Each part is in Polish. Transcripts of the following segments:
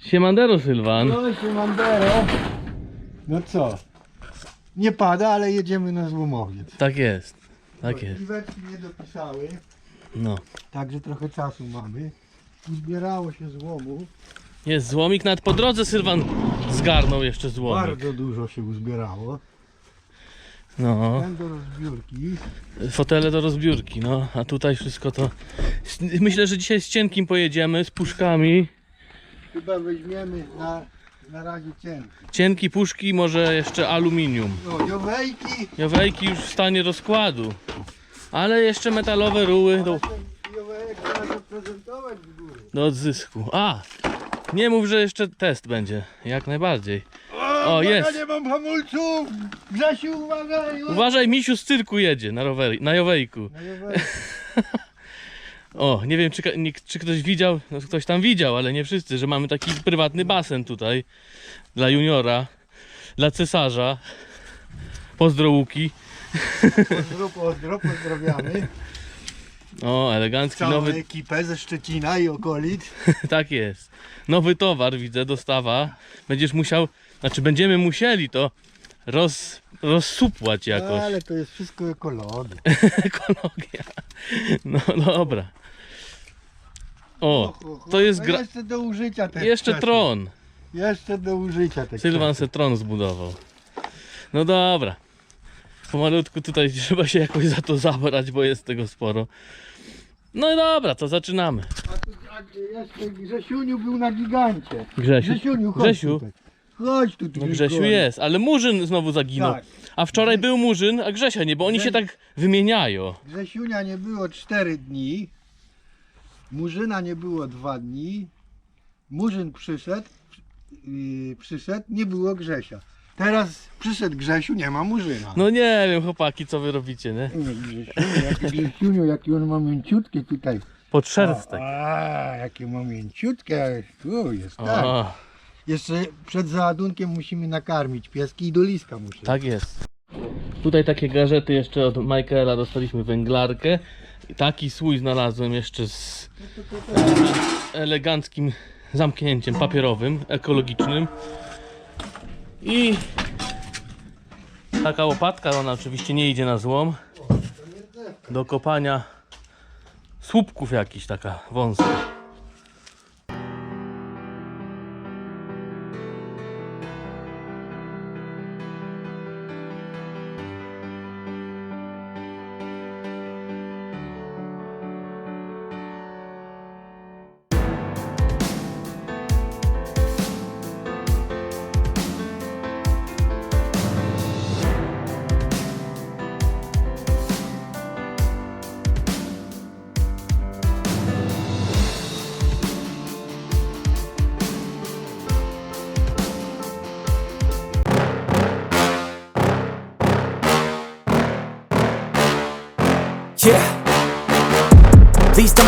Siemandero Sylwan. No Siemandero. No co? Nie pada, ale jedziemy na złomowiec. Tak jest. Tak jest. Piweczki nie dopisały, No. także trochę czasu mamy. Zbierało się złomu. Jest złomik, nawet po drodze Sylwan zgarnął jeszcze złomik. Bardzo dużo się uzbierało. No. Ten do rozbiórki. Fotele do rozbiórki, no. A tutaj wszystko to... Myślę, że dzisiaj z cienkim pojedziemy, z puszkami. Chyba weźmiemy na, na razie cienki. Cienki, puszki, może jeszcze aluminium. No, jowejki. Jowejki już w stanie rozkładu. Ale jeszcze metalowe ruły do, Jowejek trzeba zaprezentować z góry. do odzysku. A! Nie mów, że jeszcze test będzie. Jak najbardziej. O, uwaga, jest. nie mam hamulców! Grzesiu, uważaj! Uważaj, misiu z cyrku jedzie na, rower, na Jowejku. Na jowejku. O, nie wiem, czy, czy ktoś widział, no, ktoś tam widział, ale nie wszyscy, że mamy taki prywatny basen tutaj dla juniora, dla cesarza. Pozdro Łuki. Pozdro, pozdro, pozdrawiamy. O, elegancki Całą nowy, ekipę ze Szczecina i okolic. tak jest. Nowy towar, widzę, dostawa. Będziesz musiał, znaczy będziemy musieli to roz, rozsupłać jakoś. Ale to jest wszystko ekologia. Ekologia. No dobra. O, to jest No gra... Jeszcze do użycia te Jeszcze tron. Jeszcze do użycia te Sylwan se tron zbudował. No dobra. Pomalutku tutaj trzeba się jakoś za to zabrać, bo jest tego sporo. No i dobra, to zaczynamy. A tu a jeszcze Grzesiuniu był na gigancie. Grzesiu. Grzesiuniu, chodź Grzesiu. tutaj. Chodź tu, No Grzesiu jest, ale Murzyn znowu zaginął. Tak. A wczoraj był Murzyn, a Grzesia nie, bo oni się tak wymieniają. Grzesiunia nie było 4 dni. Murzyna nie było 2 dni. Murzyn przyszedł, yy, przyszedł, nie było Grzesia. Teraz przyszedł Grzesiu, nie ma Murzyna. No nie wiem, chłopaki, co wy robicie, nie? Nie, Grzesiuniu, jaki Grzesiuniu, jaki on ma mięciutkie tutaj. Podszerstek. A, jakie ma mięciutkie. Tu jest, tak. O, Jeszcze przed załadunkiem musimy nakarmić pieski i do liska muszę. tak jest. Tutaj takie garzety jeszcze od Michaela dostaliśmy węglarkę. Taki słój znalazłem jeszcze z eleganckim zamknięciem papierowym, ekologicznym. I taka łopatka, ona oczywiście nie idzie na złom. Do kopania słupków jakiś taka wąska.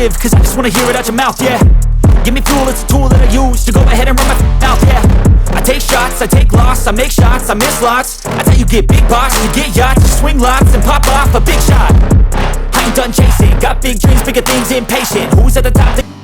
live, cause I just wanna hear it out your mouth, yeah. Give me fuel, it's a tool that I use to go ahead and run my mouth, yeah. I take shots, I take loss, I make shots, I miss lots. I tell you get big boss, you get yachts, you swing lots and pop off a big shot. I ain't done chasing, got big dreams, bigger things, impatient. Who's at the top?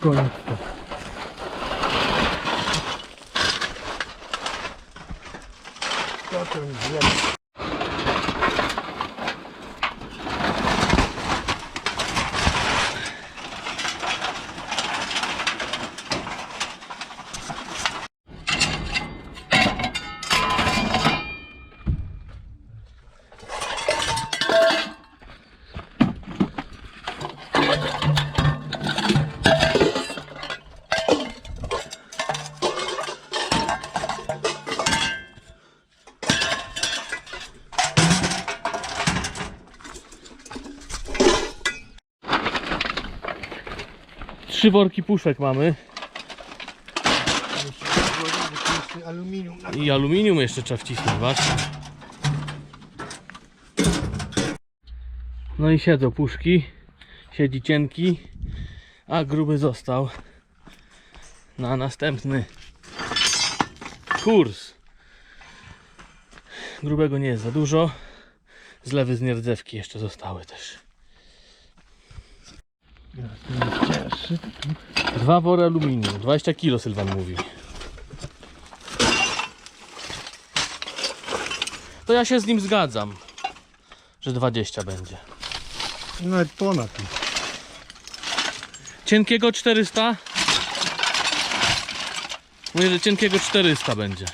Koniec Trzy worki puszek mamy i aluminium jeszcze trzeba wcisnąć, patrz. No i siedzą puszki. Siedzi cienki, a gruby został na następny kurs. Grubego nie jest za dużo. Zlewy z nierdzewki jeszcze zostały też. Teraz Dwa wory aluminium. 20 kilo Sylwan mówi. To ja się z nim zgadzam, że 20 będzie. Nawet ponad. Cienkiego 400? Mówię, że cienkiego 400 będzie.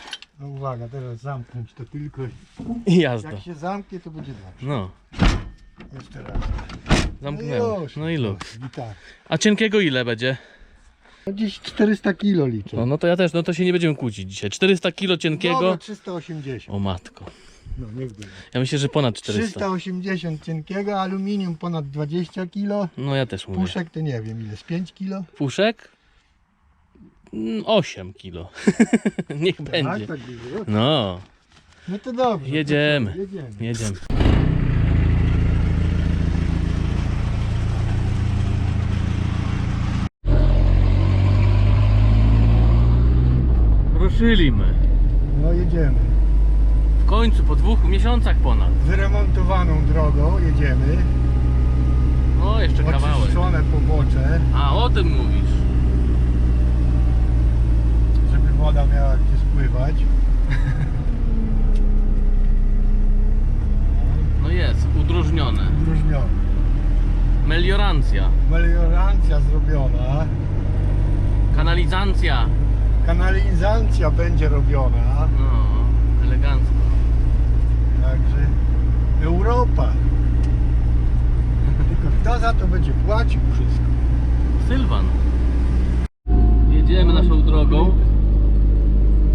No uwaga, teraz zamknąć to tylko. I jazda. Jak się zamknie, to będzie dobrze. No, Jeszcze raz. zamknęłem. już. No i luk. I tak. A cienkiego ile będzie? No Gdzieś 400 kilo liczę. No, no to ja też, no to się nie będziemy kłócić dzisiaj. 400 kilo cienkiego. Dobra, 380. O matko. No niech będzie. Ja myślę, że ponad 400. 380 cienkiego, aluminium ponad 20 kilo. No ja też mówię. Puszek to nie wiem ile, z 5 kilo? Puszek? Mm, 8 kilo. Niech będzie. Tak, tak. No, No to dobrze. to Jedziemy. Jedziemy. Jedziemy. Ruszyliśmy. No jedziemy. W końcu, po dwóch miesiącach ponad. Wyremontowaną drogą jedziemy. No, jeszcze kawałek. Oczyszczone pobocze, A, o tym mówisz. żeby woda miała gdzie spływać. No jest, udróżnione. Udróżnione. Meliorancja, Meliorancja zrobiona. kanalizacja. Kanalizacja będzie robiona. No, elegancko. Także Europa. Tylko kto za to będzie płacił wszystko? Sylwan. Jedziemy naszą drogą.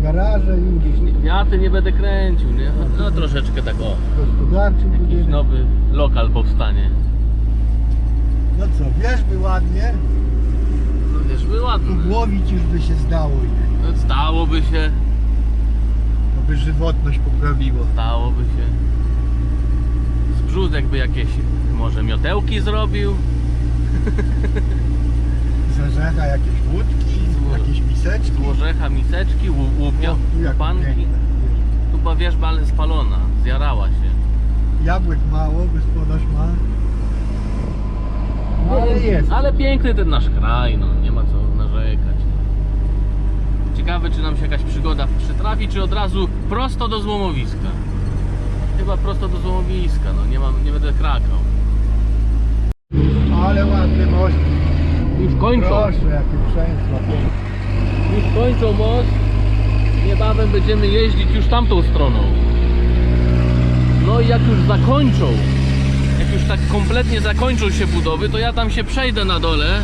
Garaże już, Ja ty nie będę kręcił, nie? No troszeczkę tak o. gospodarczy Jakiś budynek. nowy lokal powstanie. No co, wierzby ładnie, No wiesz, by ładny. ugłowić już by się zdało je. No, Stałoby się, To by żywotność poprawiło. stałoby się. Z by jakieś może miotełki zrobił. Z orzecha jakieś łódki, Z- jakieś miseczki. Z łożecha miseczki, łu- łupia, O, tu jak piękne. Wierzba, ale spalona. Zjarała się. Jabłek mało, gospodarz ma. No, ale jest. Ale piękny ten nasz kraj, no nie ma co narzekać. Ciekawe, czy nam się jakaś przygoda przytrafi, czy od razu prosto do złomowiska. Chyba prosto do złomowiska, no nie, mam, nie będę krakał. Ale ładny most. Już kończą, Proszę, jakie już kończą most. Niebawem będziemy jeździć już tamtą stroną. No i jak już zakończą, jak już tak kompletnie zakończą się budowy, to ja tam się przejdę na dole.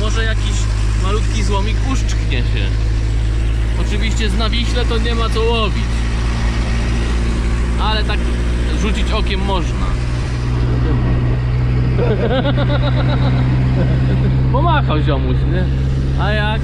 Może jakiś malutki złomik uszczknie się. Oczywiście z Nawiśle to nie ma co łowić. Ale tak rzucić okiem można. Pomachał ziomuś, nie? A jak?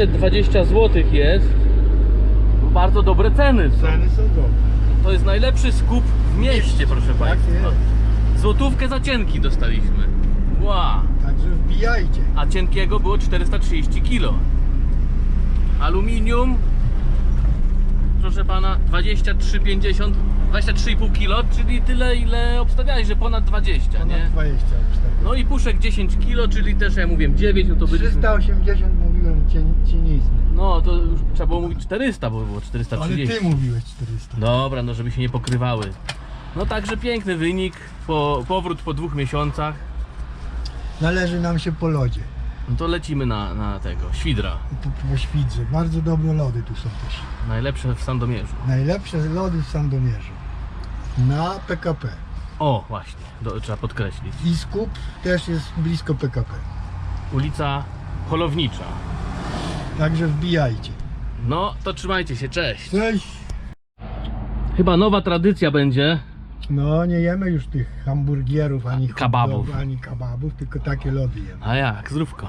620 zł jest. Bardzo dobre ceny są. Ceny są dobre. To jest najlepszy skup w mieście, proszę Państwa. jest. Złotówkę za cienki dostaliśmy. Wow. Także wbijajcie. A cienkiego było 430 kg. Aluminium, proszę pana, 23,50, 23,5 kg, czyli tyle ile obstawiałeś, że ponad 20, Ponad nie? 20 cztery. No i puszek 10 kg, czyli też ja mówiłem 9, no to byliśmy... 380 mówiłem cien, cienizny. No to już trzeba było mówić 400, bo było Ale 430. ty mówiłeś 400. Dobra, no żeby się nie pokrywały. No także piękny wynik, po, powrót po dwóch miesiącach. Należy nam się po lodzie. No to lecimy na, na tego, Świdra. Po, po świdrze. Bardzo dobre lody tu są też. Najlepsze w Sandomierzu. Najlepsze lody w Sandomierzu. Na PKP. O, właśnie, do, trzeba podkreślić. I skup też jest blisko PKP. Ulica Holownicza. Także wbijajcie. No, to trzymajcie się, cześć. Cześć. Chyba nowa tradycja będzie. No nie jemy już tych hamburgierów, ani Kababów. ani kababów, tylko takie lody jemy. A jak, zdrówko.